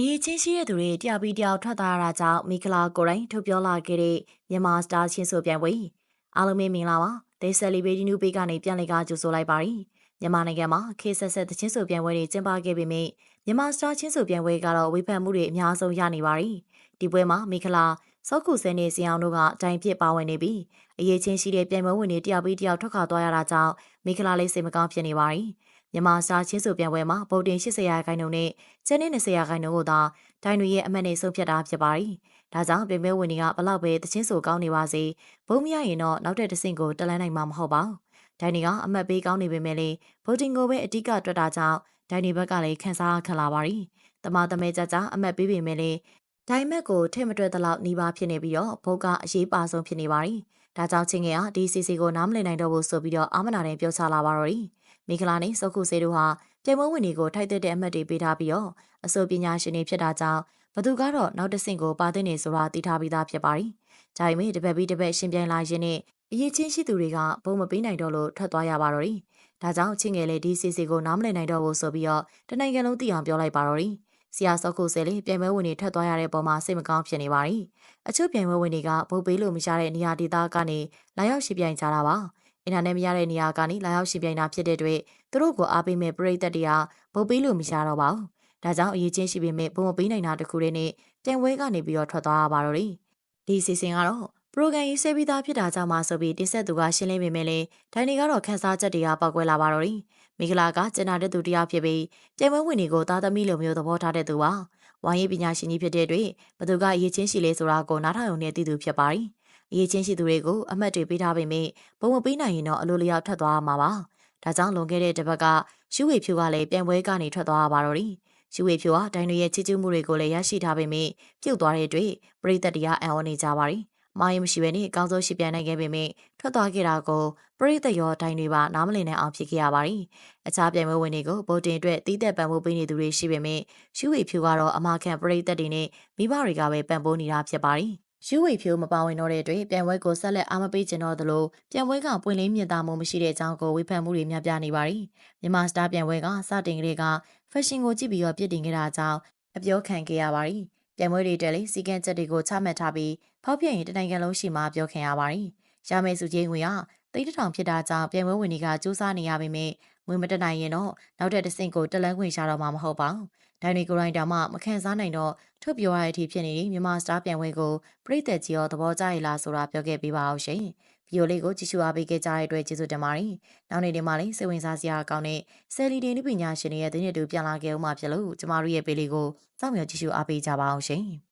အရေးချင်းရှိတဲ့သူတွေတယောက်ပြီးတယောက်ထွက်သွားရတာကြောင့်မိခလာကိုရိုင်းထုတ်ပြောလာခဲ့တဲ့မြန်မာစတာချင်းဆိုပြန်ပွဲအားလုံးပဲမင်္ဂလာပါဒေဆယ်လီဘေဒီနူပေးကနေပြန်လည်ကကြိုဆိုလိုက်ပါရီမြန်မာနိုင်ငံမှာခေဆက်ဆက်တချင်းဆိုပြန်ပွဲတွေကျင်းပခဲ့ပေမယ့်မြန်မာစတာချင်းဆိုပြန်ပွဲကတော့ဝေဖန်မှုတွေအများဆုံးရနေပါရီဒီပွဲမှာမိခလာစောက်ခုစဲနေစီအောင်တို့ကအတိုင်ဖြစ်ပါဝင်နေပြီးအရေးချင်းရှိတဲ့ပြိုင်ပွဲဝင်တွေတယောက်ပြီးတယောက်ထွက်ခွာသွားရတာကြောင့်မိခလာလေးစိတ်မကောင်းဖြစ်နေပါရီ မြန်မာစာချင်းစုပြန်ပွဲမှာဗုဒ္ဓင်80ရာခိုင်နှုန်းနဲ့ကျန်းနေ20ရာခိုင်နှုန်းကိုသာဒိုင်တွေရဲ့အမှတ်နဲ့ဆုံးဖြတ်တာဖြစ်ပါတယ်။ဒါကြောင့်ပြင်မဲဝင်တွေကဘလောက်ပဲတချင်းဆိုကောင်းနေပါစေဘုံမရရင်တော့နောက်တဲ့တဆင့်ကိုတက်လန်းနိုင်မှာမဟုတ်ပါဘူး။ဒိုင်တွေကအမှတ်ပေးကောင်းနေပေမဲ့လေဗုဒ္ဓင်ကိုပဲအဓိကတွက်တာကြောင့်ဒိုင်တွေဘက်ကလည်းခန်းစားခံလာပါရီ။တမတမဲကြကြအမှတ်ပေးပေမဲ့လေဒိုင်မက်ကိုထဲ့မတွက်တဲ့လောက်နှီးပါဖြစ်နေပြီးတော့ဘုတ်ကအရေးပါဆုံးဖြစ်နေပါရီ။ဒါကြောင့်ချင်းငယ်ကဒီစီစီကိုနားမလည်နိုင်တော့ဘူးဆိုပြီးတော့အာမနာနဲ့ပြောချလာပါတော့တယ် မိခလာနဲ့စောခုစေတို့ဟာပြိုင်ပွဲဝင်တွေကိုထိုက်တဲ့အမှတ်တွေပေးထားပြီးတော့အဆိုပညာရှင်တွေဖြစ်တာကြောင့်ဘသူကတော့နောက်တစ်ဆင့်ကိုပါတဲ့နေဆိုတာသိထားပြီးသားဖြစ်ပါရီ။ဒါပေမဲ့တပတ်ပြီးတပတ်ရှင်ပြိုင်လာရင်းနဲ့အရေးချင်းရှိသူတွေကဘုံမပေးနိုင်တော့လို့ထွက်သွားရပါတော့တယ်။ဒါကြောင့်ချင်းငယ်လေးဒီစီစီကိုနားမလည်နိုင်တော့ဘူးဆိုပြီးတော့တနိုင်ငံလုံးသိအောင်ပြောလိုက်ပါတော့တယ်။ဆရာစောခုစဲလေးပြိုင်ပွဲဝင်တွေထွက်သွားရတဲ့ပုံမှာစိတ်မကောင်းဖြစ်နေပါရီ။အချို့ပြိုင်ပွဲဝင်တွေကဗုတ်ပေးလို့မရတဲ့နေရာဒေသကနေလာရောက်ရှိပြိုင်ကြတာပါ။ အင်တာနက်မရတဲ့နေရာကနေလာရောက်ရှင်ပြိုင်တာဖြစ်တဲ့အတွက်သူတို့ကိုအားပေးမဲ့ပရိသတ်တွေကဗုတ်ပေးလို့မရတော့ပါဘူး။ဒါကြောင့်အရေးချင်းရှိပေမဲ့ဘုံမပေးနိုင်တာတခုတည်းနဲ့ပြန်ဝဲကနေပြီးတော့ထွက်သွားရပါတော့တယ်။ဒီစီစဉ်ကတော့ပရိုဂရမ်ရေးဆွဲပြီးသားဖြစ်တာကြောင့်မှဆိုပြီးတိဆက်သူကရှင်းလင်းပေမဲ့လည်းဒိုင်နေကတော့ခန်းစားချက်တွေကပောက်ကွဲလာပါတော့တယ်။မိဂလာကကျန်နာတဲ့သူတယောက်ဖြစ်ပြီးပြန်ဝဲဝင်တွေကိုသားသမီးလိုမျိုးသဘောထားတဲ့သူပါ။ဝိုင်းရေးပညာရှင်ကြီးဖြစ်တဲ့အတွက်ဘသူကအရေးချင်းရှိလေဆိုတာကိုနားထောင်ရုံနဲ့သိသူဖြစ်ပါတယ်။ အရေးချင်းရှိသူတွေကိုအမှတ်တွေပေးထားပေမဲ့ဘုံမပေးနိုင်ရင်တော့အလိုလျောက်ထွက်သွားမှာပါ။ဒါကြောင့်လွန်ခဲ့တဲ့တစ်ပတ်ကရှူဝေဖြူကလည်းပြန်ပွဲကနေထွက်သွားပါတော့တယ်။ရှူဝေဖြူကဒိုင်တွေရဲ့ချစ်ကျူးမှုတွေကိုလည်းရရှိထားပေမဲ့ပြုတ်သွားတဲ့အတွက်ပရိသတ်တရားအံ့ဩနေကြပါရီ။မာယမရှိဘဲနဲ့အကောင်းဆုံးရှိပြန်နိုင်ခဲ့ပေမဲ့ထွက်သွားခဲ့တာကိုပရိသတ်ရောဒိုင်တွေပါနားမလည်နိုင်အောင်ဖြစ်ခဲ့ရပါရီ။အခြားပြိုင်ပွဲဝင်တွေကိုဗိုလ်တင်အတွက်တီးသက်ပံ့ပိုးပေးနေသူတွေရှိပေမဲ့ရှူဝေဖြူကတော့အမာခံပရိသတ်တွေနဲ့မိဘတွေကပဲပံ့ပိုးနေတာဖြစ်ပါရီ။ ယူဝေဖြိုးမပါဝင်တော့တဲ့အတွက်ပြန်ပွဲကိုဆက်လက်အားမပေးကျင်တော့သလိုပြန်ပွဲကပွင့်လင်းမြင့်တာမှုမရှိတဲ့အကြောင်းကိုဝေဖန်မှုတွေများပြားနေပါရီမြန်မာစတာပြန်ပွဲကစတင်ကလေးကဖက်ရှင်ကိုကြည့်ပြီးတော့ပြစ်တင်ခဲ့တာကြောင့်အပြောခံခဲ့ရပါရီပြန်ပွဲတွေတက်လေစီကန်းချက်တွေကိုချမှတ်ထားပြီးဖောက်ပြရင်တနိုင်ငံလုံးရှိမှပြောခံရပါရီရမယ်စုချင်းငွေကတိတ်တထောင်ဖြစ်တာကြောင့်ပြန်ပွဲဝင်တွေကစူးစမ်းနေရပေမဲ့ ငွေမတက်နိုင်ရင်တော့နောက်တဲ့တစ်ဆင့်ကိုတက်လန်းခွင့်ရှာတော့မှာမဟုတ်ပါဘူးဒိုင်နီကိုရိုင်းတာမှမခံစားနိုင်တော့ထုတ်ပြောရတဲ့အထိဖြစ်နေတဲ့မြန်မာစတားပြန်ဝဲကိုပြည်သက်ကြီးရောသဘောကျရလားဆိုတာပြောခဲ့ပေးပါအောင်ရှင်။ဗီဒီယိုလေးကိုကြည့်ရှုအားပေးခဲ့ကြတဲ့အတွက်ကျေးဇူးတင်ပါတယ်။နောက်နေ့ဒီမှာလေးစိတ်ဝင်စားစရာကောင်းတဲ့ဆယ်လီတင်ပညာရှင်တွေရဲ့သတင်းတွေပြန်လာခဲ့ဦးမှာဖြစ်လို့ကျမတို့ရဲ့ပေးလေးကိုစောင့်မျှော်ကြည့်ရှုအားပေးကြပါအောင်ရှင်။